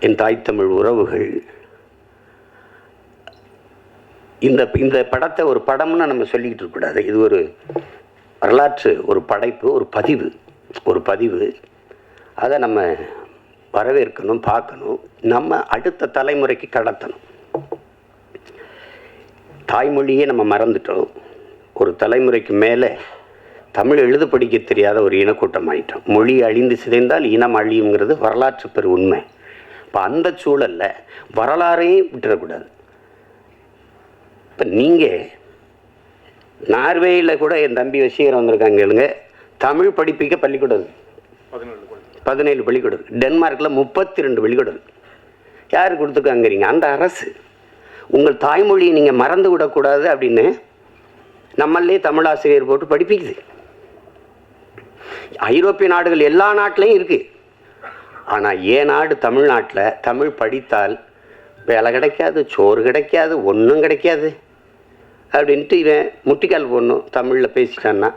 என் தாய் தமிழ் உறவுகள். இந்த இந்த படத்தை ஒரு படம்னு நம்ம சொல்லிக்கிட்டு இருக்கக்கூடாது இது ஒரு வரலாற்று ஒரு படைப்பு ஒரு பதிவு ஒரு பதிவு. அதை நம்ம வரவேற்கணும் பார்க்கணும். நம்ம அடுத்த தலைமுறைக்கு கடத்தணும். தாய்மொழியே நம்ம மறந்துட்டோம். ஒரு தலைமுறைக்கு மேலே தமிழ் எழுத படிக்க தெரியாத ஒரு இனக்கூட்டம் ஆகிட்டோம் மொழி அழிந்து சிதைந்தால் இனம் அழியுங்கிறது வரலாற்று பெரு உண்மை. இப்போ அந்த சூழல்ல வரலாறையும் விட்டுறக்கூடாது. இப்போ நீங்கள் நார்வேயில் கூட என் தம்பி வசீகரம் வந்திருக்காங்க கேளுங்க. தமிழ் படிப்பிக்க பள்ளிக்கூடம். பதினேழு பள்ளிக்கூடம். டென்மார்க்கில் முப்பத்தி ரெண்டு பள்ளிக்கூடம். யார் கொடுத்துருக்காங்கிறீங்க? அந்த அரசு. உங்கள் தாய்மொழியை நீங்கள் மறந்து விடக்கூடாது அப்படின்னு நம்மளே தமிழாசிரியர் போட்டு படிப்பிக்குது. ஐரோப்பிய நாடுகள் எல்லா நாட்டிலையும் இருக்குது ஆனால் ஏன் நாடு தமிழ்நாட்டில் தமிழ் படித்தால் வேலை கிடைக்காது சோறு கிடைக்காது ஒன்றும் கிடைக்காது. அப்படின்ட்டு இவன் முட்டிக்கால் போடணும் தமிழில் பேசிட்டான்னா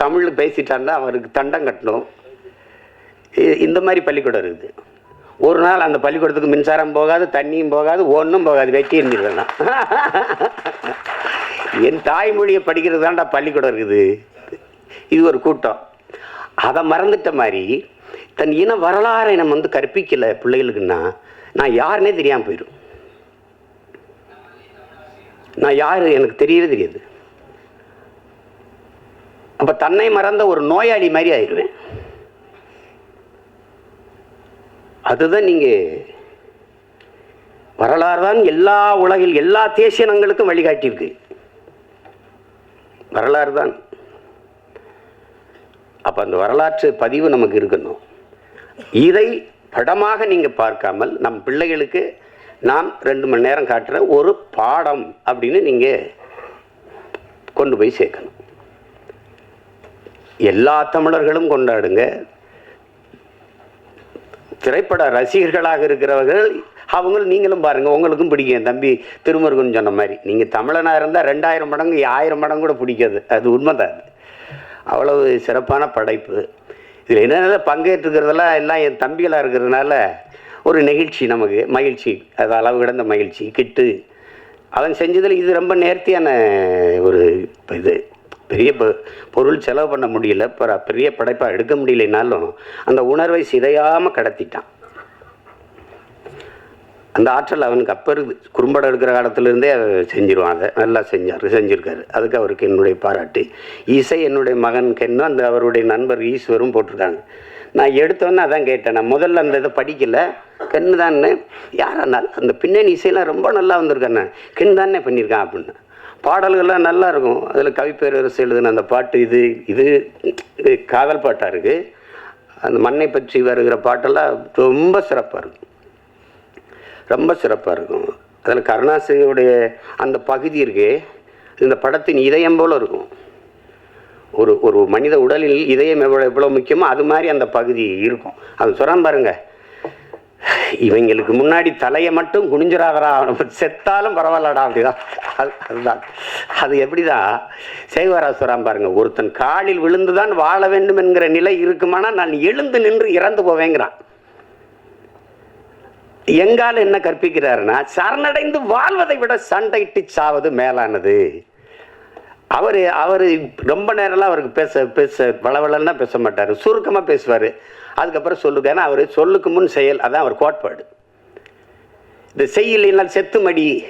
தமிழில் பேசிட்டான்னா அவருக்கு தண்டம் கட்டணும். இந்த மாதிரி பள்ளிக்கூடம் இருக்குது. ஒரு நாள் அந்த பள்ளிக்கூடத்துக்கு மின்சாரம் போகாது தண்ணியும் போகாது ஒன்றும் போகாது வெட்டி இருந்துருவேன் என் தாய்மொழியை படிக்கிறது தான்டா பள்ளிக்கூடம் இருக்குது. இது ஒரு கூட்டம். அதை மறந்துட்ட மாதிரி தன் இன வரலாறை நம்ம வந்து கற்பிக்கல பிள்ளைகளுக்குன்னா நான் யாருன்னே தெரியாமல் போயிடும். நான் யார் எனக்கு தெரியவே தெரியாது. அப்போ தன்னை மறந்த ஒரு நோயாளி மாதிரி ஆயிடுவேன். அதுதான் நீங்கள் வரலாறு தான் எல்லா உலகில் எல்லா தேசியனங்களுக்கும் வழிகாட்டியிருக்கு. வரலாறு தான் அப்போ அந்த வரலாற்று பதிவு நமக்கு இருக்கணும். இதை படமாக நீங்கள் பார்க்காமல் நம் பிள்ளைகளுக்கு நாம் ரெண்டு மணி நேரம் காட்டுற ஒரு பாடம் அப்படின்னு நீங்கள் கொண்டு போய் சேர்க்கணும். எல்லா தமிழர்களும் கொண்டாடுங்க. திரைப்பட ரசிகர்களாக இருக்கிறவர்கள் அவங்க நீங்களும் பாருங்கள் உங்களுக்கும் பிடிக்கும். என் தம்பி திருமுருகன் சொன்ன மாதிரி நீங்கள் தமிழனாக இருந்தால் ரெண்டாயிரம் மடங்கு ஆயிரம் மடங்கு கூட பிடிக்காது. அது உண்மைதான். அது. அவ்வளவு சிறப்பான படைப்பு. இதில் என்னென்ன பங்கேற்றுக்கிறதெல்லாம் எல்லாம் என் தம்பிகளாக இருக்கிறதுனால ஒரு நெகிழ்ச்சி நமக்கு மகிழ்ச்சி. அது அளவு கிடந்த மகிழ்ச்சி கிட்டு. அவன் செஞ்சதில் இது ரொம்ப நேர்த்தியான ஒரு இது. பெரிய பொ- பொருள் செலவு பண்ண முடியல. பெரிய படைப்பாக எடுக்க முடியலைனாலும் அந்த உணர்வை சிதையாமல் கடத்திட்டான். அந்த ஆற்றல் அவனுக்கு அப்போ இருக்குது குறும்படம் எடுக்கிற காலத்துலேருந்தே செஞ்சிருவான். அதை நல்லா செஞ்சார் செஞ்சுருக்காரு. அதுக்கு அவருக்கு என்னுடைய பாராட்டு. இசை என்னுடைய மகன் கென்னும் அந்த அவருடைய நண்பர் ஈஸ்வரும் போட்டிருக்காங்க. நான் எடுத்தோன்னே அதான் கேட்டேன். நான் முதல்ல அந்த இதை படிக்கலை. கண்ணு தானே யாரா அந்த பின்னணி இசையெல்லாம் ரொம்ப நல்லா வந்திருக்கானே. கண்ணு தானே பண்ணியிருக்கான் அப்படின்னு. பாடல்கள்லாம் நல்லா இருக்கும். அதில் கவிப்பேரரசு எழுதின அந்த பாட்டு இது இது இது காதல் பாட்டாக இருக்குது அந்த மண்ணை பற்றி வருகிற பாட்டெல்லாம் ரொம்ப சிறப்பாக இருக்கும். ரொம்ப சிறப்பாக இருக்கும். அதில் கருணாசிரியுடைய அந்த பகுதி இருக்கே இந்த படத்தின் இதயம் போல் இருக்கும். ஒரு ஒரு மனித உடலில் இதயம் எவ்வளோ எவ்வளோ முக்கியமோ அது மாதிரி அந்த பகுதி இருக்கும். அது சொல்கிறான் பாருங்க இவங்களுக்கு முன்னாடி தலையை மட்டும் குனிஞ்சிராதரா செத்தாலும் பரவாயில்லடா அப்படிதான். அது அதுதான். அது எப்படிதான் சேகவரா சொல்கிறான் பாருங்க ஒருத்தன் காலில் விழுந்துதான் வாழ வேண்டும் என்கிற நிலை இருக்குமானா நான் எழுந்து நின்று இறந்து போவேங்கிறான். எங்கால என்ன கற்பிக்கிறாருன்னா சரணடைந்து வாழ்வதை விட சண்டையிட்டு சாவது மேலானது. அவர் அவர் ரொம்ப நேரம்லாம் அவருக்கு பேச பேச வளவளன்னா பேச மாட்டார். சுருக்கமாக பேசுவார். அதுக்கப்புறம் சொல்லுங்க. ஏன்னா அவர் சொல்லுக்கு முன் செயல் அதான் அவர் கோட்பாடு. இந்த செய்யலைன்னா செத்து மடி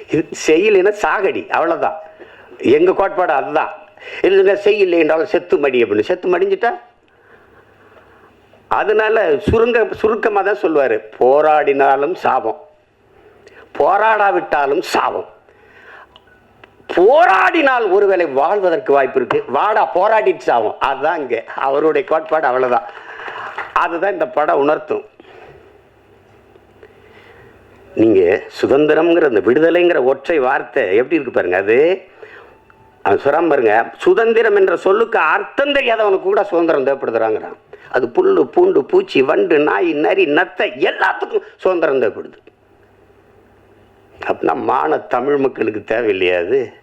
செய்யலைன்னா சாகடி அவ்வளோதான் எங்கள் கோட்பாடு அதுதான். இல்லைங்க செய்யலை என்றாலும் செத்து மடி அப்படின்னு. செத்து மடிஞ்சிட்டா அதனால சுருங்க சுருக்கமாக தான் சொல்லுவார். போராடினாலும் சாபம். போராடாவிட்டாலும் சாபம். போராடினால் ஒருவேளை வாழ்வதற்கு வாய்ப்பு இருக்கு. வாடா போராடிட்டு சாவும் அதுதான் இங்கே. அவருடைய கோட்பாடு அவ்வளோதான் அதுதான் இந்த படம் உணர்த்தும். நீங்கள் சுதந்திரம்ங்கிற அந்த விடுதலைங்கிற ஒற்றை வார்த்தை எப்படி இருக்கு பாருங்க அது அவன் சுரம் பாருங்க சுதந்திரம் என்ற சொல்லுக்கு அர்த்தம் தெரியாதவனுக்கு கூட சுதந்திரம் தேவைப்படுத்துறாங்கிறான் அது புல்லு பூண்டு பூச்சி வண்டு நாய் நரி நத்தை எல்லாத்துக்கும் சுதந்திரம் தேவைப்படுது. அப்படின்னா மான தமிழ் மக்களுக்கு தேவையில்லையா அது?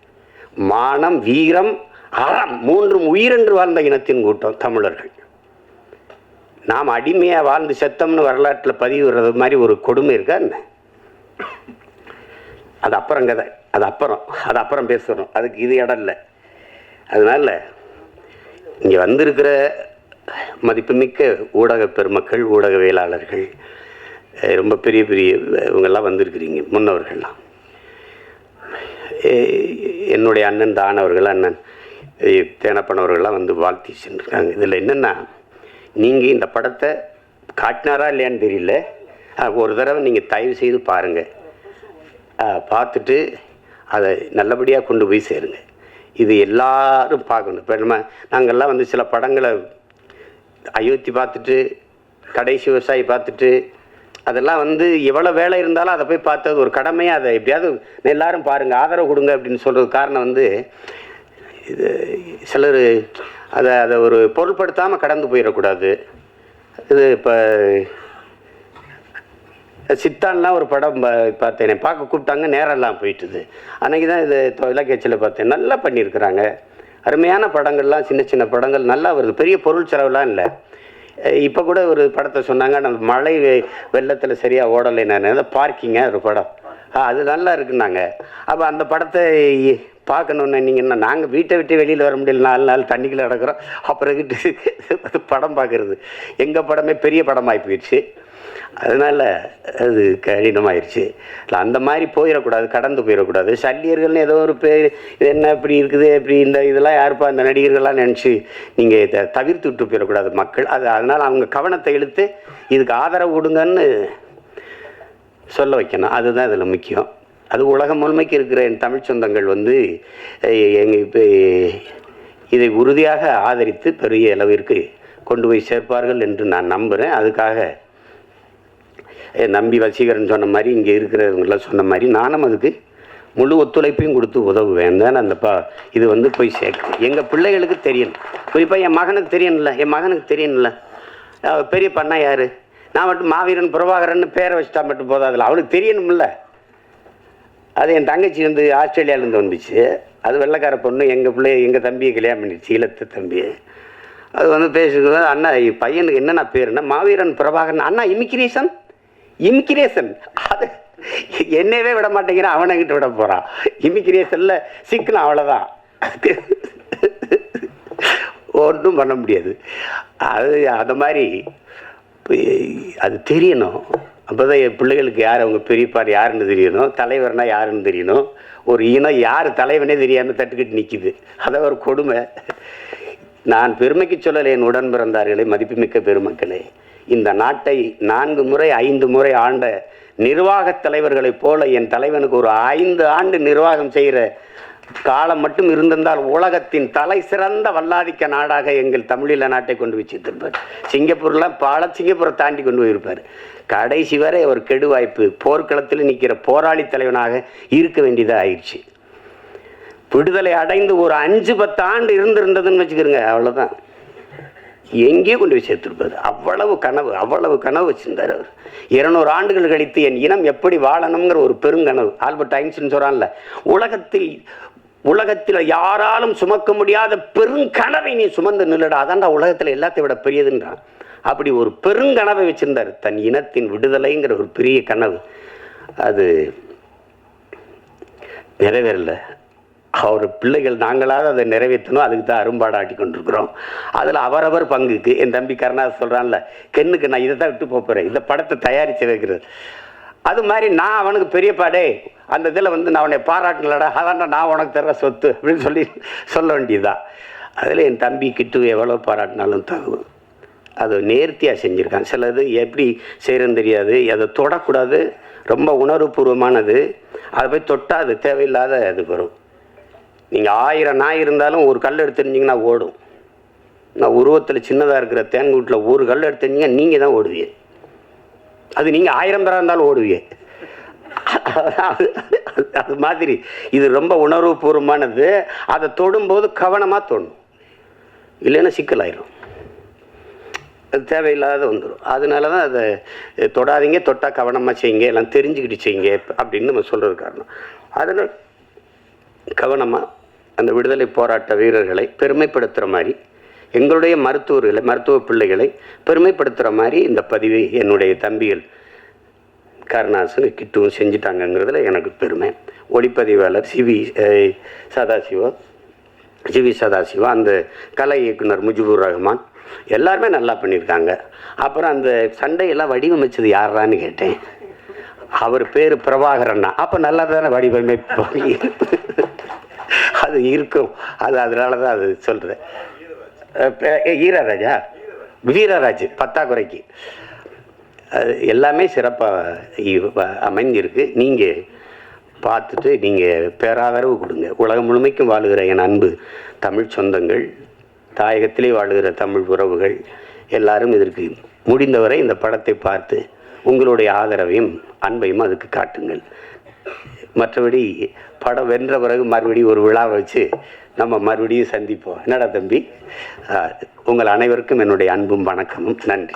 மானம் வீரம் அறம் மூன்றும் உயிரென்று வாழ்ந்த இனத்தின் கூட்டம் தமிழர்கள். நாம் அடிமையாக வாழ்ந்து செத்தம்னு வரலாற்றில் பதிவுறது மாதிரி ஒரு கொடுமை இருக்கா என்ன? அது அப்புறம் கதை. அது அப்புறம். அது அப்புறம் பேசுகிறோம் அதுக்கு இது இடம் இல்லை. அதனால் இங்கே வந்திருக்கிற மதிப்புமிக்க ஊடக பெருமக்கள் ஊடகவியலாளர்கள் ரொம்ப பெரிய பெரிய இவங்கெல்லாம் வந்திருக்கிறீங்க முன்னவர்கள்லாம். என்னுடைய அண்ணன் தானவர்கள் அண்ணன் தேனப்பனவர்கள்லாம் வந்து வாழ்த்தி சென்றிருக்காங்க. இதில் என்னென்னா நீங்கள் இந்த படத்தை காட்டினாரா இல்லையான்னு தெரியல. ஒரு தடவை நீங்கள் தயவு செய்து பாருங்கள் பார்த்துட்டு அதை நல்லபடியாக கொண்டு போய் சேருங்க. இது எல்லாரும் பார்க்கணும். இப்போ நம்ம நாங்கள்லாம் வந்து சில படங்களை அயோத்தி பார்த்துட்டு கடைசி விவசாயி பார்த்துட்டு அதெல்லாம் வந்து எவ்வளோ வேலை இருந்தாலும் அதை போய் பார்த்தது ஒரு கடமையாக அதை எப்படியாவது எல்லாரும் பாருங்கள் ஆதரவு கொடுங்க அப்படின்னு சொல்கிறது காரணம் வந்து இது சிலர் அதை அதை ஒரு பொருட்படுத்தாமல் கடந்து போயிடக்கூடாது. இது இப்போ சித்தான்லாம் ஒரு படம் பார்த்தேன் என்னை பார்க்க கூப்பிட்டாங்க நேரெல்லாம் போயிட்டுது. அன்றைக்கி தான் இது தொலைக்காட்சியில் பார்த்தேன். நல்லா பண்ணியிருக்கிறாங்க. அருமையான படங்கள்லாம் சின்ன சின்ன படங்கள் நல்லா வருது. பெரிய பொருள் செலவுலாம் இல்லை. இப்போ கூட ஒரு படத்தை சொன்னாங்க நம்ம மழை வெ- சரியாக ஓடலை நான். பார்க்கிங்க ஒரு படம். அது நல்லா இருக்குன்னாங்க. அப்போ அந்த படத்தை பார்க்கணுன்னு நீங்கள் என்ன நாங்கள் வீட்டை விட்டு வெளியில் வர முடியல. நாலு நாள் தண்ணிக்குள்ளே நடக்கிறோம். அப்புறம் படம் பார்க்குறது. எங்கள் படமே பெரிய படமாகி போயிடுச்சு. அதனால் அது கடினமாயிருச்சு. இல்லை அந்த மாதிரி போயிடக்கூடாது கடந்து போயிடக்கூடாது. சல்லியர்கள்னு ஏதோ ஒரு பேர் இது என்ன இப்படி இருக்குது இப்படி இந்த இதெல்லாம் யாருப்பா இந்த நடிகர்கள்லாம் நினச்சி நீங்கள் இதை தவிர்த்து விட்டு போயிடக்கூடாது மக்கள். அது அதனால் அவங்க கவனத்தை இழுத்து இதுக்கு ஆதரவு கொடுங்கன்னு சொல்ல வைக்கணும். அதுதான் இதில் முக்கியம். அது உலகம் முழுமைக்கு இருக்கிற என் தமிழ் சொந்தங்கள் வந்து எங்கள் இப்போ இதை உறுதியாக ஆதரித்து பெரிய அளவிற்கு கொண்டு போய் சேர்ப்பார்கள் என்று நான் நம்புகிறேன் அதுக்காக நம்பி வசீகரன் சொன்ன மாதிரி இங்கே இருக்கிறவங்களாம் சொன்ன மாதிரி நானும் அதுக்கு முழு ஒத்துழைப்பையும் கொடுத்து உதவுவேன். தான் அந்த பா இது வந்து போய் சேர்க்கணும் எங்கள் பிள்ளைகளுக்கு தெரியணும் குறிப்பாக என் மகனுக்கு தெரியணும்ல என் மகனுக்கு தெரியணும்ல பெரிய பண்ணா யார்? நான் மட்டும் மாவீரன் பிரபாகரன் பேரை வச்சுட்டா மட்டும் போதாதில்ல அவளுக்கு தெரியணும்ல. அது என் தங்கச்சி வந்து ஆஸ்திரேலியாவிலேருந்து வந்துச்சு. அது வெள்ளைக்கார பொண்ணு எங்கள் பிள்ளை எங்கள் தம்பியை கல்யாணம் பண்ணிடுச்சு ஈழத்து தம்பியை அது வந்து பேசுகிறது அண்ணா பையனுக்கு என்னென்ன பேருன்னா மாவீரன் பிரபாகரன் அண்ணா இமிக்ரேஷன் இமிக்ரேஷன் அது என்னவே விட மாட்டேங்கிறான் அவனைகிட்ட விட போகிறான் இமிக்ரேஷனில் சிக்கணும் அவ்வளோதான் ஒன்றும் பண்ண முடியாது. அது அந்த மாதிரி அது தெரியணும். அப்போ தான் என் பிள்ளைகளுக்கு யார் அவங்க பெரியப்பார் யாருன்னு தெரியணும். தலைவர்னா யாருன்னு தெரியணும். ஒரு இனம் யார் தலைவனே தெரியாமல் தட்டுக்கிட்டு நிற்கிது அதான் ஒரு கொடுமை. நான் பெருமைக்கு சொல்லலை என் உடன் பிறந்தார்களே மதிப்புமிக்க பெருமக்களே. இந்த நாட்டை நான்கு முறை ஐந்து முறை ஆண்ட நிர்வாகத் தலைவர்களைப் போல என் தலைவனுக்கு ஒரு ஐந்து ஆண்டு நிர்வாகம் செய்கிற காலம் மட்டும் இருந்திருந்தால் உலகத்தின் தலை சிறந்த வல்லாதிக்க நாடாக எங்கள் தமிழீழ நாட்டை கொண்டு வச்சிருப்பார் சிங்கப்பூர்லாம் பல சிங்கப்பூரை தாண்டி கொண்டு போயிருப்பார். கடைசி வரை ஒரு கெடு வாய்ப்பு போர்க்களத்தில் நிற்கிற போராளி தலைவனாக இருக்க வேண்டியதாக ஆயிடுச்சு. விடுதலை அடைந்து ஒரு அஞ்சு பத்து ஆண்டு இருந்திருந்ததுன்னு வச்சுக்கிறோங்க அவ்வளோதான் எங்கே கொண்டு போய் சேர்த்துருப்பாரு அவ்வளவு கனவு அவ்வளவு கனவு வச்சிருந்தார் அவர். இருநூறு ஆண்டுகள் கழித்து என் இனம் எப்படி வாழணுங்கிற ஒரு பெருங்கனவு. ஆல்பர்ட் ஐன்ஸ்டின் சொல்கிறான்ல உலகத்தில் உலகத்தில் யாராலும் சுமக்க முடியாத பெருங்கனவை நீ சுமந்து நில்லடா. அதான்டா உலகத்தில் எல்லாத்தையும் விட பெரியதுன்றான். அப்படி ஒரு பெருங்கனவை வச்சிருந்தார். தன் இனத்தின் விடுதலைங்கிற ஒரு பெரிய கனவு. அது நிறைவேறலை. அவர் பிள்ளைகள் நாங்களாவது அதை நிறைவேற்றணும். அதுக்கு தான் அரும்பாடாட்டி கொண்டிருக்கிறோம். அதில் அவரவர் பங்குக்கு என் தம்பி கருணாஸ் சொல்கிறான்ல கென்னுக்கு நான் இதை தான் விட்டு போகிறேன் இந்த படத்தை தயாரித்து வைக்கிறது. அது மாதிரி நான் அவனுக்கு பெரியப்பாடே அந்த இதில் வந்து நான் அவனை பாராட்டலடா அதான்டா நான் உனக்கு தர்ற சொத்து அப்படின்னு சொல்லி சொல்ல வேண்டியதுதான் அதில் என் தம்பி கிட்டு எவ்வளோ பாராட்டினாலும் தகும் அது நேர்த்தியாக செஞ்சுருக்கான். சிலது எப்படி செய்கிறன்னு தெரியாது. அதை தொடக்கூடாது. ரொம்ப உணர்வுபூர்வமானது. அதை போய் தொட்டால் அது தேவையில்லாத இது வரும். நீங்கள் ஆயிரம் நாய் இருந்தாலும் ஒரு கல் எடுத்துருந்தீங்கன்னா ஓடும். நான் உருவத்தில் சின்னதாக இருக்கிற தேன்கூட்டில் ஒரு கல் எடுத்துருந்தீங்க நீங்கள் தான் ஓடுவீங்க. அது நீங்கள் ஆயிரம் பேராக இருந்தாலும் ஓடுவீங்க. அது அது மாதிரி. இது ரொம்ப உணர்வுபூர்வமானது. அதை தொடும்போது கவனமாக தொடும் இல்லைன்னா சிக்கலாயிரும். அது தேவையில்லாத வந்துடும் அதனால தான் அதை தொடாதீங்க தொட்டால் கவனமாக செய்யுங்க எல்லாம் தெரிஞ்சுக்கிட்டு செய்யுங்க அப்படின்னு நம்ம சொல்கிறது காரணம். அதனால் கவனமாக அந்த விடுதலை போராட்ட வீரர்களை பெருமைப்படுத்துகிற மாதிரி எங்களுடைய மருத்துவர்களை மருத்துவ பிள்ளைகளை பெருமைப்படுத்துகிற மாதிரி இந்த பதிவை என்னுடைய தம்பிகள் கருணாசன் கிட்டும் செஞ்சிட்டாங்கங்கிறதுல எனக்கு பெருமை. ஒளிப்பதிவாளர் CV Sadasivam GV CV Sadasiva அந்த கலை இயக்குனர் முஜிபுர் ரஹ்மான் எல்லாருமே நல்லா பண்ணியிருக்காங்க. அப்புறம் அந்த சண்டையெல்லாம் வடிவமைச்சது யாரான்னு கேட்டேன். அவர் பேர் பிரபாகரண்ணா அப்போ நல்லா தானே வடிவமைப்பு? அது இருக்கும். அது அதனால தான் அது சொல்கிறேன் ஈரராஜா? வீரராஜ் பத்தாக்குறைக்கு. அது எல்லாமே சிறப்பாக அமைஞ்சிருக்கு. நீங்கள் பார்த்துட்டு நீங்கள் பேராதரவு கொடுங்க. உலகம் முழுமைக்கும் வாழுகிற என் அன்பு தமிழ் சொந்தங்கள் தாயகத்திலே வாழுகிற தமிழ் உறவுகள் எல்லாரும் இதற்கு முடிந்தவரை இந்த படத்தை பார்த்து உங்களுடைய ஆதரவையும் அன்பையும் அதுக்கு காட்டுங்கள். மற்றபடி படம் வென்ற பிறகு மறுபடியும் ஒரு விழாவை வச்சு நம்ம மறுபடியும் சந்திப்போம். என்னடா தம்பி? உங்கள் அனைவருக்கும் என்னுடைய அன்பும் வணக்கமும். நன்றி.